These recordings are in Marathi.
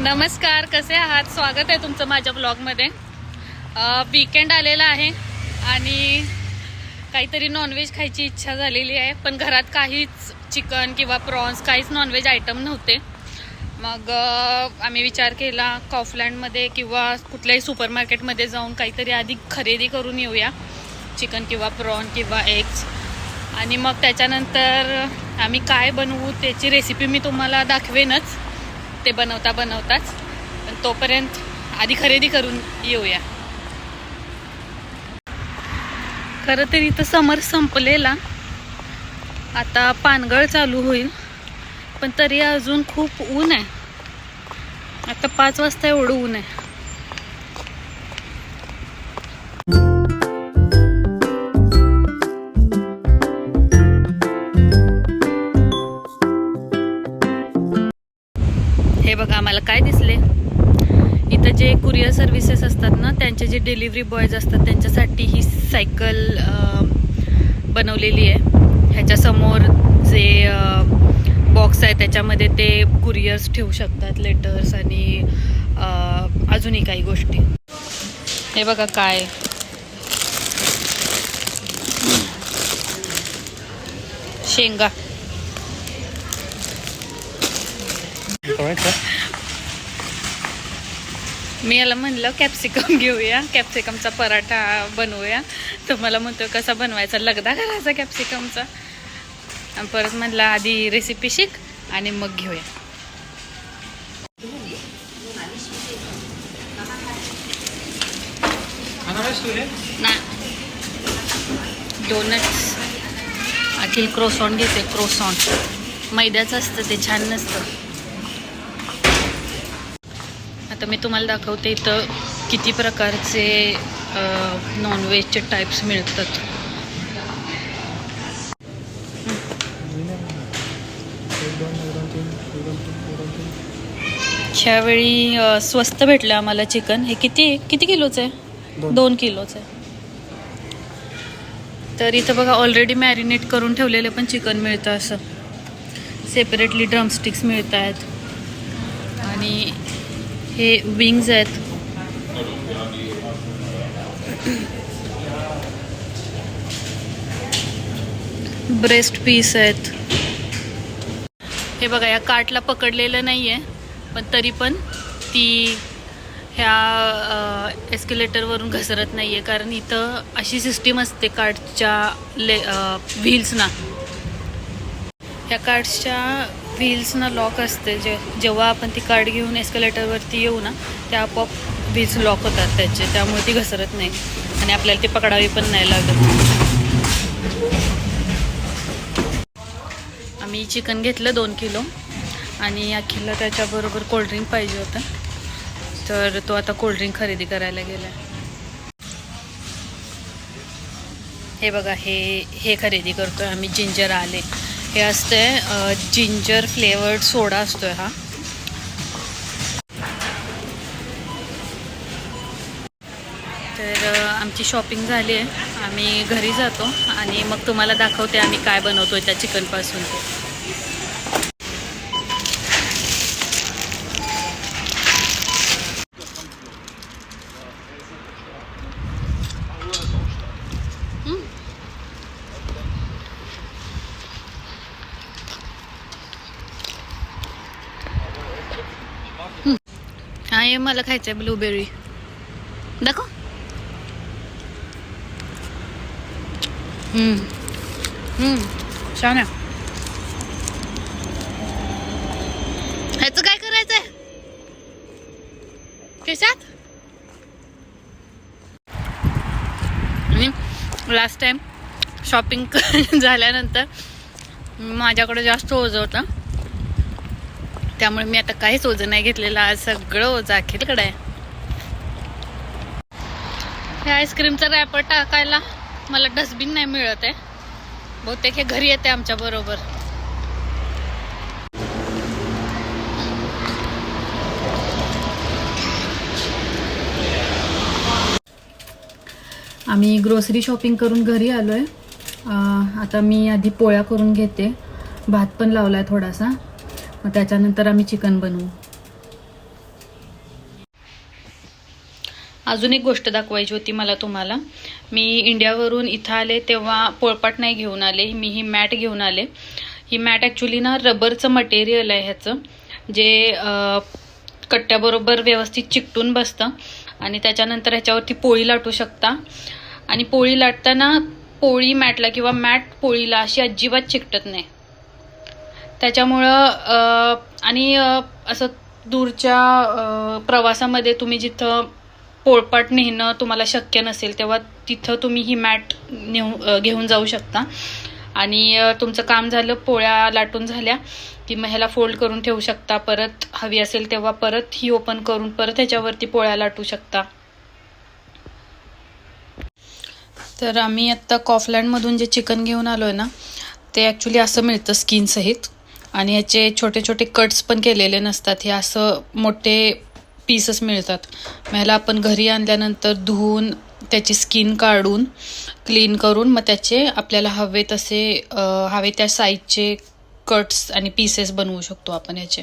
नमस्कार कसे आहात? स्वागत आहे तुमचं माझ्या ब्लॉगमध्ये. वीकेंड आलेला आहे आणि काहीतरी नॉनव्हेज खायची इच्छा झालेली आहे पण घरात काहीच चिकन किंवा प्रॉन्स काहीच नॉनव्हेज आयटम नव्हते. मग आम्ही विचार केला कॉफलँडमध्ये किंवा कुठल्याही सुपर मार्केटमध्ये जाऊन काहीतरी आधी खरेदी करून येऊया चिकन किंवा प्रॉन किंवा एग्स आणि मग त्याच्यानंतर आम्ही काय बनवू त्याची रेसिपी मी तुम्हाला दाखवेनच. ते बनवता बनवताच. पण तोपर्यंत आधी खरेदी करून येऊया. खरं तर इथं समर संपलेला. आता पानगळ चालू होईल. पण तरी अजून खूप ऊन आहे. आता पाच वाजता एवढं ऊन आहे. हे काय दिसले? इथं जे कुरिअर सर्व्हिसेस असतात ना त्यांचे जे डिलिव्हरी बॉयज असतात त्यांच्यासाठी ही सायकल बनवलेली आहे. ह्याच्यासमोर जे बॉक्स आहे त्याच्यामध्ये ते कुरिअर्स ठेवू शकतात लेटर्स आणि अजूनही काही गोष्टी. हे बघा काय. शेंगा. मी याला म्हणलं कॅप्सिकम घेऊया कॅप्सिकमचा पराठा बनवूया. तर मला म्हणतो कसा बनवायचा? लगदा घालायचा कॅप्सिकमचा आणि परत म्हणला आधी रेसिपी शिक आणि मग घेऊया. ना. डोनट्स अखिल क्रोसॉन घेते क्रोसॉन मैद्याचं असतं ते छान नसतं. आता मी तुम्हाला दाखवते इथं किती प्रकारचे नॉनव्हेजचे टाईप्स मिळतात. ह्यावेळी स्वस्त भेटलं आम्हाला चिकन हे किती किती किलोचं आहे. दोन. किलोचं आहे. तर इथं बघा ऑलरेडी मॅरिनेट करून ठेवलेले पण चिकन मिळतं असं. सेपरेटली ड्रमस्टिक्स मिळत आहेत आणि हे विंग्ज आहेत. ब्रेस्ट पीस आहेत. हे बघा या कार्टला पकडलेलं नाही आहे पण तरी पण ती ह्या एस्केलेटरवरून घसरत नाही आहे कारण इथं अशी सिस्टीम असते कार्टच्या ले व्हील्सना ह्या कार्ड्सच्या व्हील्सना लॉक असते. जे जेव्हा आपण ती कार्ड घेऊन एस्केलेटरवरती येऊ ना ते आपोआप व्हील्स लॉक होतात त्याचे. त्यामुळे ती घसरत नाही. आणि आपल्याला ती पकडावी पण नाही लागत. आम्ही चिकन घेतलं दोन किलो. आणि अखिलला त्याच्याबरोबर कोल्ड्रिंक पाहिजे होतं. तर तो आता कोल्ड्रिंक खरेदी करायला गेला हे बघा हे हे खरेदी करतो आम्ही. जिंजर आले. हे असतंय जिंजर फ्लेवर्ड सोडा असतोय हा. तर आमची शॉपिंग झाली आहे. आम्ही घरी जातो आणि मग तुम्हाला दाखवते आम्ही काय बनवतो आहे त्या चिकनपासून ते मला खायचं आहे ब्लूबेरी. दाखव. हम्म. हम्म. छान आहे. ह्याचं काय करायचंय? कशात आणि लास्ट टाइम शॉपिंग झाल्यानंतर माझ्याकडे जास्त ओझं होतं. त्यामुळे मी आता काहीच ओझं नाही घेतलेलं. आज सगळं ओझं अखिलकडे आहे. हे आईस्क्रीमचा रॅपर टाकायला मला डस्टबिन नाही मिळत आहे. बहुतेक हे घरी येते आमच्या बरोबर. आम्ही ग्रोसरी शॉपिंग करून घरी आलो आहे आता मी आधी पोळ्या करून घेते. भात पण लावला आहे थोडासा. मग त्याच्यानंतर आम्ही चिकन बनवू. अजून एक गोष्ट दाखवायची होती मला तुम्हाला. मी इंडियावरून इथं आले तेव्हा पोळपाट नाही घेऊन आले मी ही मॅट घेऊन आले. ही मॅट ॲक्च्युली ना रबरचं मटेरियल आहे ह्याचं जे कट्ट्याबरोबर व्यवस्थित चिकटून बसतं आणि त्याच्यानंतर ह्याच्यावरती पोळी लाटू शकता. आणि पोळी लाटताना पोळी मॅटला किंवा मॅट पोळीला अशी अजिबात चिकटत नाही. त्याच्यामुळं आणि असं दूरच्या प्रवासामध्ये तुम्ही जिथं पोळपाट नेणं तुम्हाला शक्य नसेल तेव्हा तिथं तुम्ही ही मॅट नेऊ घेऊन जाऊ शकता. आणि तुमचं काम झालं पोळ्या लाटून झाल्या की मग ह्याला फोल्ड करून ठेवू शकता. परत हवी असेल तेव्हा परत ही ओपन करून परत ह्याच्यावरती पोळ्या लाटू शकता. तर आम्ही आत्ता कॉफलँडमधून जे चिकन घेऊन आलो आहे ना ते ॲक्च्युली असं मिळतं स्किनसहित आणि ह्याचे छोटे छोटे कट्स पण केलेले नसतात. हे असं मोठे पीसच मिळतात. मग ह्याला आपण घरी आणल्यानंतर धुवून त्याची स्किन काढून क्लीन करून मग त्याचे आपल्याला हवे तसे हवे त्या साईजचे कट्स आणि पीसेस बनवू शकतो आपण याचे.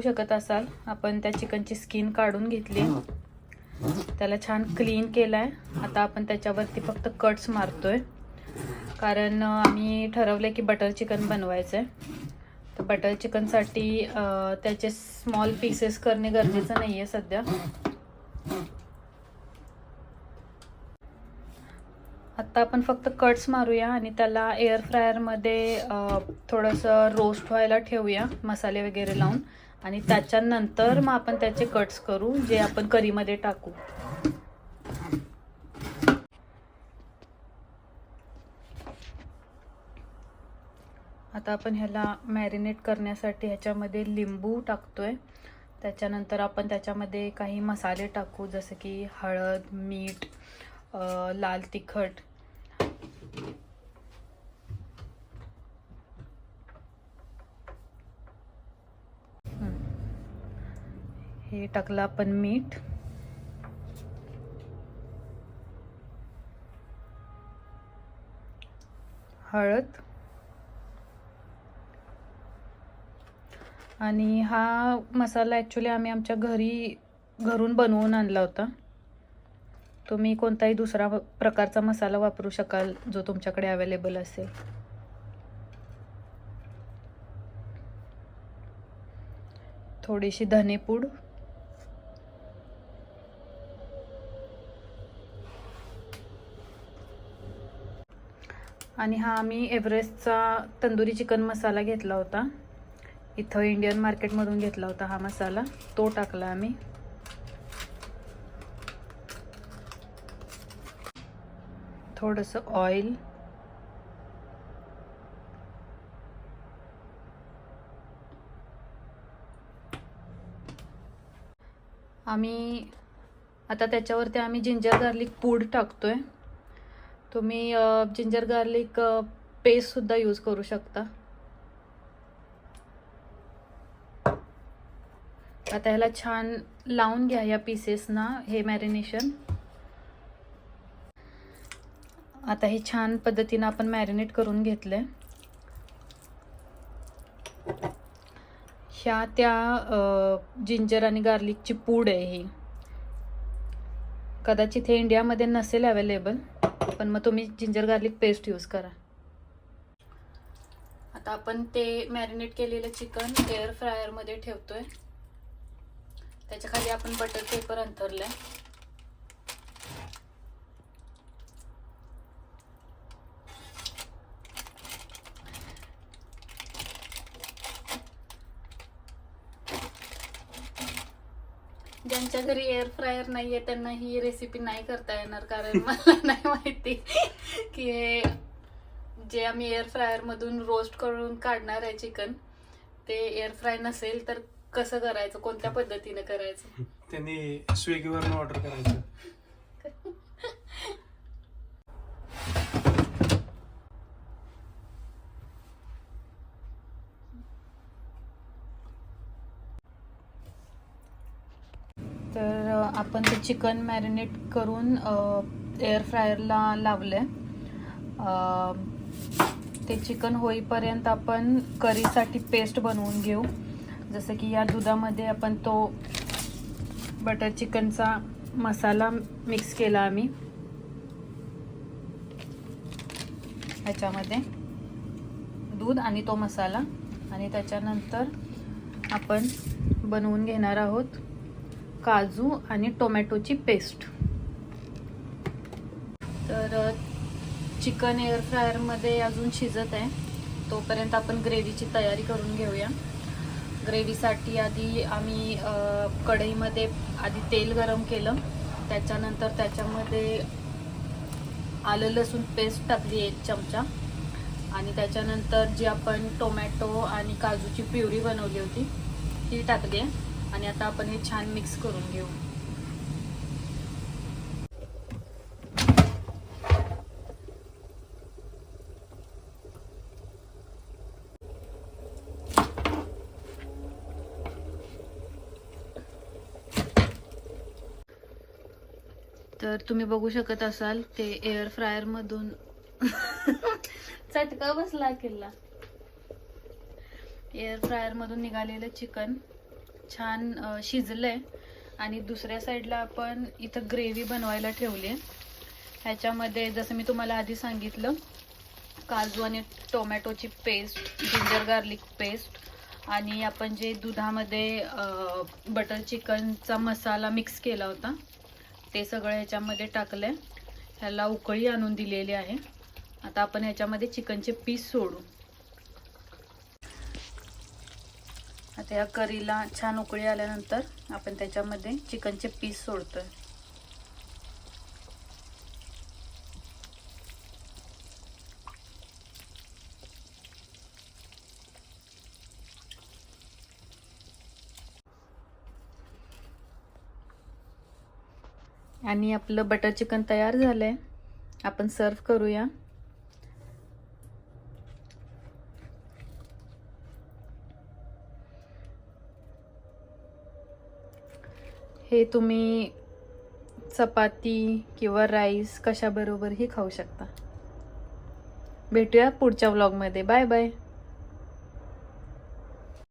बघू शकत असाल. आपण त्या चिकनची स्किन काढून घेतली. त्याला छान क्लीन केलाय. आता आपण त्याच्यावरती फक्त कट्स मारतोय. कारण आम्ही ठरवलंय की बटर चिकन बनवायचं आहे तर बटर चिकनसाठी त्याचे स्मॉल पीसेस करणे गरजेचं नाही आहे सध्या. आत्ता आपण फक्त कट्स मारूया आणि त्याला एअर फ्रायरमध्ये थोडंसं रोस्ट व्हायला ठेवूया मसाले वगैरे लावून. आणि त्याच्यानंतर मग आपण त्याचे कट्स करू जे आपण करीमध्ये टाकू. आता आपण ह्याला मॅरिनेट करण्यासाठी ह्याच्यामध्ये लिंबू टाकतोय. त्याच्यानंतर आपण त्याच्यामध्ये काही मसाले टाकू जसं की हळद मीठ लाल तिखट हे टाकलं आपण मीठ. हळद. आणि हा मसाला ॲक्च्युली आम्ही आमच्या घरी घरून बनवून आणला होता. तुम्ही कोणताही दुसरा प्रकारचा मसाला वापरू शकाल जो तुमच्याकडे अवेलेबल असेल. थोडीशी धनेपूड. आणि हा आम्ही एव्हरेस्टचा तंदुरी चिकन मसाला घेतला होता. इथं इंडियन मार्केटमधून घेतला होता हा मसाला. तो टाकला आम्ही. थोडंसं ऑइल आम्ही आता त्याच्यावरती आम्ही जिंजर गार्लिक पूड टाकतो आहे तुम्ही जिंजर गार्लिक पेस्टसुद्धा यूज करू शकता. आता ह्याला छान लावून घ्या या पीसेसना हे मॅरिनेशन आता हे छान पद्धतीनं आपण मॅरिनेट करून घेतलं आहे ह्या त्या जिंजर आणि गार्लिकची पूड आहे ही. कदाचित हे इंडियामध्ये नसेल अवेलेबल पण मग तुम्ही जिंजर गार्लिक पेस्ट यूज करा. आता आपण ते मॅरिनेट केलेलं चिकन एअर फ्रायरमध्ये ठेवतोय. त्याच्याखाली आपण बटर पेपर अंथरलाय. ज्यांच्या घरी एअर फ्रायर नाहीये त्यांना ही रेसिपी नाही करता येणार. कारण मला नाही माहिती की हे जे आम्ही एअर फ्रायर मधून रोस्ट करून काढणार आहे चिकन ते एअर फ्राय नसेल तर कसं करायचं? कोणत्या पद्धतीने करायचं? त्यांनी स्विगीवरनं ऑर्डर करायचं तर अ, आपण ते चिकन मॅरिनेट करून एअर फ्रायरला लावले ते चिकन होईपर्यंत आपण करीसाठी पेस्ट बनवून घेऊ. जसं की या दुधामध्ये आपण तो बटर चिकनचा मसाला मिक्स केला आम्ही. ह्याच्यामध्ये दूध आणि तो मसाला. आणि त्याच्यानंतर आपण बनवून घेणार आहोत. काजू आणि टोमॅटोची पेस्ट. तर चिकन एअर फ्रायरमध्ये अजून शिजत आहे. तोपर्यंत आपण ग्रेव्हीची तयारी करून घेऊया. ग्रेव्हीसाठी आधी आम्ही कढईमध्ये आधी तेल गरम केलं. त्याच्यानंतर त्याच्यामध्ये आलं लसूण पेस्ट टाकली एक चमचा. आणि त्याच्यानंतर जी आपण टोमॅटो आणि काजूची प्युरी बनवली होती ती टाकली आहे. आणि आता आपण हे छान मिक्स करून घेऊ. तर तुम्ही बघू शकत असाल ते एअर फ्रायर मधून चटका बसला किल्ला. एअर फ्रायर मधून निघालेलं चिकन छान शिजलं शिजलंय. आणि दुसऱ्या साईडला आपण इथं ग्रेव्ही बनवायला ठेवली आहे ह्याच्यामध्ये जसं मी तुम्हाला आधी सांगितलं काजू आणि टोमॅटोची पेस्ट जिंजर गार्लिक पेस्ट आणि आपण जे दुधामध्ये बटर चिकनचा मसाला मिक्स केला होता ते सगळं ह्याच्यामध्ये टाकलं आहे ह्याला उकळी आणून दिलेली आहे. आता आपण ह्याच्यामध्ये चिकनचे पीस सोडू. आता या करीला छान उकळी आल्यानंतर आपण त्याच्यामध्ये चिकनचे पीस सोडतोय. आणि आपलं बटर चिकन तयार झालंय. आपण सर्व करूया. हे तुम्ही चपाती किंवा राईस कशाबरोबरही खाऊ शकता? भेटूया पुढच्या व्लॉगमध्ये बाय बाय.